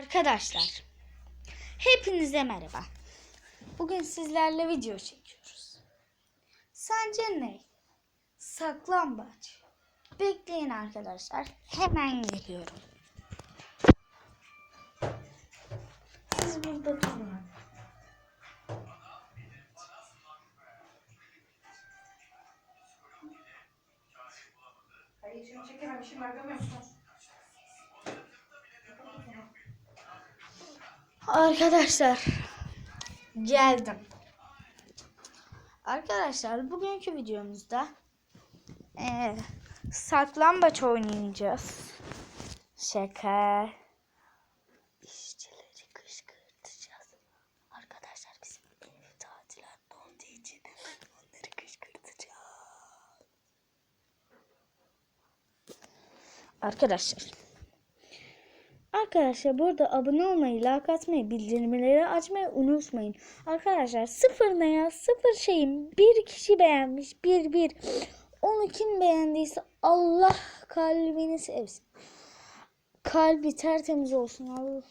Arkadaşlar, hepinize merhaba. Bugün sizlerle video çekiyoruz. Sence ne? Saklambaç. Bekleyin arkadaşlar, hemen geliyorum. Siz burada durun. Hayır şunu çekemem. Şimdi arkamıyorum. Arkadaşlar geldim. Arkadaşlar bugünkü videomuzda eee saklambaç oynayacağız. Şaka. İşçileri kışkırtacağız. Arkadaşlar bizim ev tatilatlı olduğu için onları kışkırtacağız. Arkadaşlar Arkadaşlar burada abone olmayı, like atmayı, bildirimleri açmayı unutmayın. Arkadaşlar sıfır ne ya? Sıfır şeyim. Bir kişi beğenmiş. Bir bir. Onu kim beğendiyse Allah kalbini sevsin. Kalbi tertemiz olsun.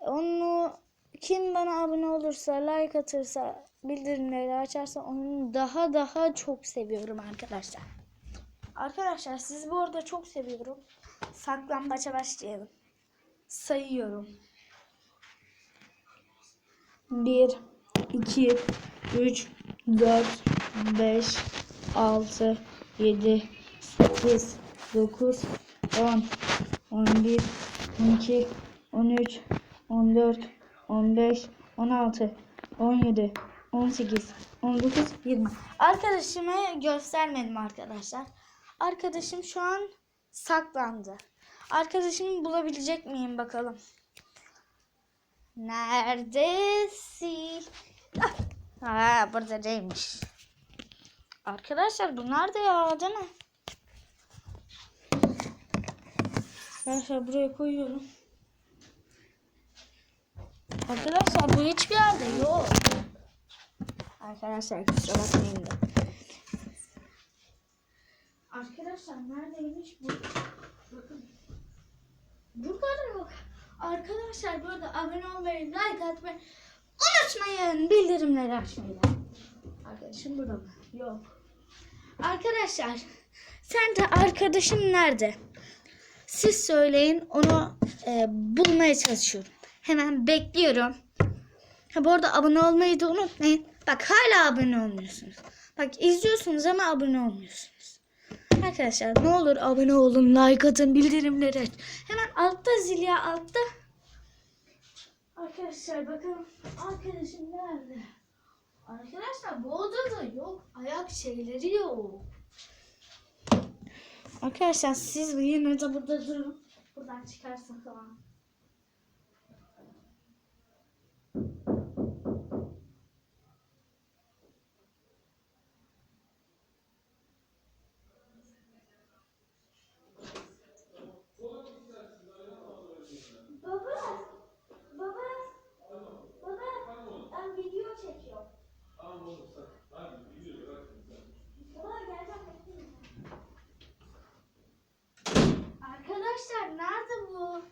Onu kim bana abone olursa, like atırsa, bildirimleri açarsa onu daha daha çok seviyorum arkadaşlar. Arkadaşlar sizi bu arada çok seviyorum. Saklambaça başlayalım. Sayıyorum. 1, 2, 3, 4, 5, 6, 7, 8, 9, 10, 11, 12, 13, 14, 15, 16, 17, 18, 19, 20. Arkadaşımı göstermedim arkadaşlar. Arkadaşım şu an saklandı. Arkadaşımı bulabilecek miyim bakalım. Neredesin? Ah, Ha, burada değilmiş. Arkadaşlar bunlar da ya değil mi? Arkadaşlar buraya koyuyorum. Arkadaşlar bu hiçbir yerde yok. Arkadaşlar kusura bakmayın da. Arkadaşlar neredeymiş bu? Burada da yok. Arkadaşlar burada abone olmayı, like atmayı unutmayın. Bildirimleri açmayı. da. Arkadaşım burada mı? Yok. Arkadaşlar sence arkadaşım nerede? Siz söyleyin onu e, bulmaya çalışıyorum. Hemen bekliyorum. Ha, bu arada abone olmayı da unutmayın. Bak hala abone olmuyorsunuz. Bak izliyorsunuz ama abone olmuyorsunuz. Arkadaşlar ne olur abone olun, like atın, bildirimleri aç. Hemen altta zil ya altta. Arkadaşlar bakın arkadaşım nerede? Arkadaşlar bu odada yok. Ayak şeyleri yok. Arkadaşlar siz yine de burada durun. Buradan çıkarsın falan. Baba, baba, baba, ben video çekiyorum. Baba geleceğim bekleyin. Arkadaşlar nerede bu?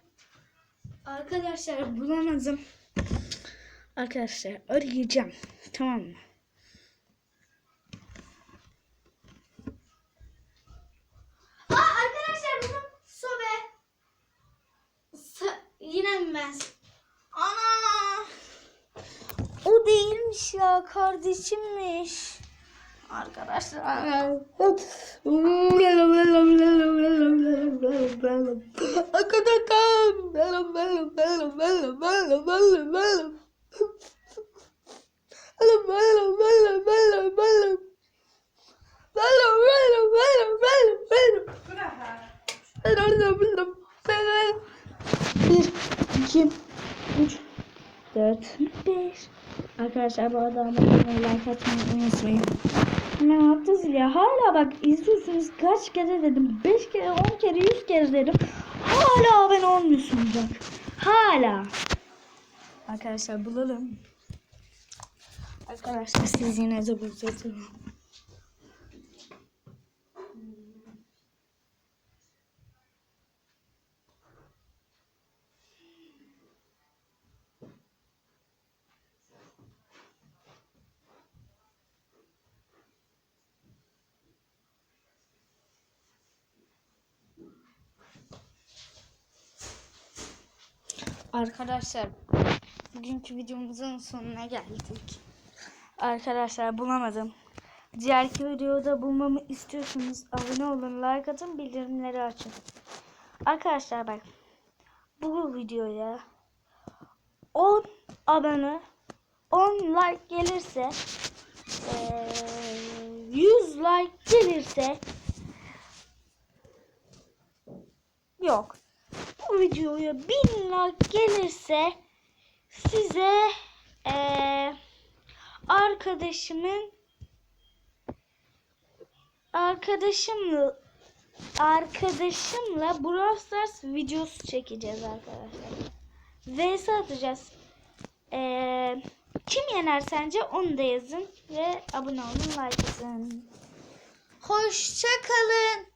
Arkadaşlar bulamadım. Arkadaşlar arayacağım. Tamam mı? Aa arkadaşlar bunun sobe. Yine mi ben? Ana! O değilmiş ya kardeşimmiş. Arkadaşlar. Bir, iki, üç, dört, beş. Arkadaşlar bu arada abone like atmayı unutmayın. Ne yaptınız ya? Hala bak izliyorsunuz kaç kere dedim. 5 kere, 10 kere, 100 kere dedim. Hala abone olmuyorsunuz bak. Hala. Arkadaşlar bulalım. Arkadaşlar siz yine de burada Arkadaşlar bugünkü videomuzun sonuna geldik. Arkadaşlar bulamadım. Diğerki videoda bulmamı istiyorsanız abone olun, like atın, bildirimleri açın. Arkadaşlar bak bu videoya 10 abone 10 like gelirse eee, 100 like gelirse yok bu videoya 1000 like gelirse size eee, arkadaşımın arkadaşımla arkadaşımla Brawl Stars videosu çekeceğiz arkadaşlar. VS atacağız. Eee, kim yener sence onu da yazın ve abone olun like atın. Hoşça kalın.